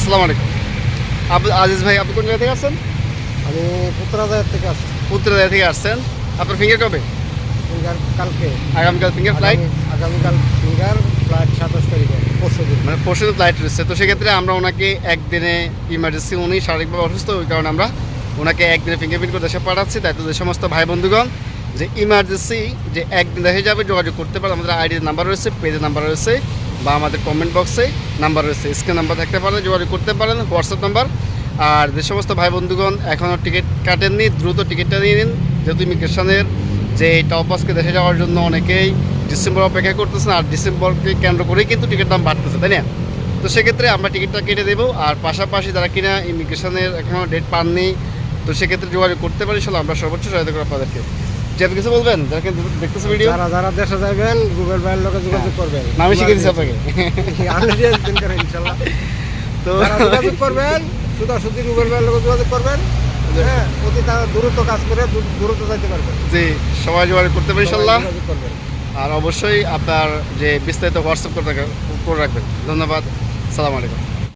আসসালামু আলাইকুম। আবু আজিজ ভাই আপনি কোন জায়গা থেকে আসছেন? আমি পুত্রাদায়ের থেকে আসছি। উত্তর থেকে আসছেন। আপনার ফিঙ্গার কবে? ফিঙ্গার কালকে। আগামীকাল ফিঙ্গার ফ্লাইট আগামীকাল ফিঙ্গার ফ্লাইট সাতাশ তারিখে পরশু মানে পরশু ফ্লাইট রয়েছে। তো সেক্ষেত্রে আমরা ওনাকে একদিনে ইমার্জেন্সি উনি শারীরিকভাবে অসুস্থ ওই কারণে আমরা ওনাকে একদিনে ফিঙ্গারপ্রিন্ট করে দেশে পাঠাচ্ছি। তাই তো যে সমস্ত ভাই বন্ধুগণ যে ইমার্জেন্সি যে একদিন দেখে যাবে যোগাযোগ করতে পারে। আমাদের আইডির নাম্বার রয়েছে পেজের নাম্বার রয়েছে। বা আমাদের কমেন্ট বক্সে নাম্বার রয়েছে। স্ক্রিন নাম্বার থাকতে পারেন, যোগাযোগ করতে পারেন হোয়াটসঅ্যাপ নাম্বার আর যে সমস্ত ভাই বন্ধুগণ এখনও টিকিট কাটেননি, দ্রুত টিকিটটা নিয়ে নিন। যেহেতু ইমিগ্রেশনের যে টপাসকে দেশে যাওয়ার জন্য অনেকেই ডিসেম্বর অপেক্ষা করতেছেন আর ডিসেম্বরকে কেন্দ্র করেই কিন্তু টিকিট দাম বাড়তেছে, তাই না? তো সেক্ষেত্রে আমরা টিকিটটা কেটে দেবো। আর পাশাপাশি যারা কিনা ইমিগ্রেশনের এখনও ডেট পাননি, তো সেক্ষেত্রে যোগাযোগ করতে পারি ইনশাল্লাহ আমরা সর্বোচ্চ সহায়তা করব আপনাদেরকে। যে কিছু বলবেন? যারা কিন্তু দেখতেছে ভিডিও যারা যারা দেশে যাবেন গুগল ভাইয়ের লোকে যোগাযোগ করবেন। শিখে দিচ্ছি আপনাকে। অলরেডি একদিন করে ইনশাল্লাহ। তো যোগাযোগ করবেন গুগল ভাইয়ের লোকে যোগাযোগ করবেন হ্যাঁ অতি দ্রুত কাজ করে দ্রু- দ্রুত যাইতে পারবেন। জি সবাই যোগাযোগ করতে পারি ইনশাল্লাহ। আর অবশ্যই আপনার যে বিস্তারিত হোয়াটসঅ্যাপ করে রাখবেন। ধন্যবাদ সালাম আলাইকুম।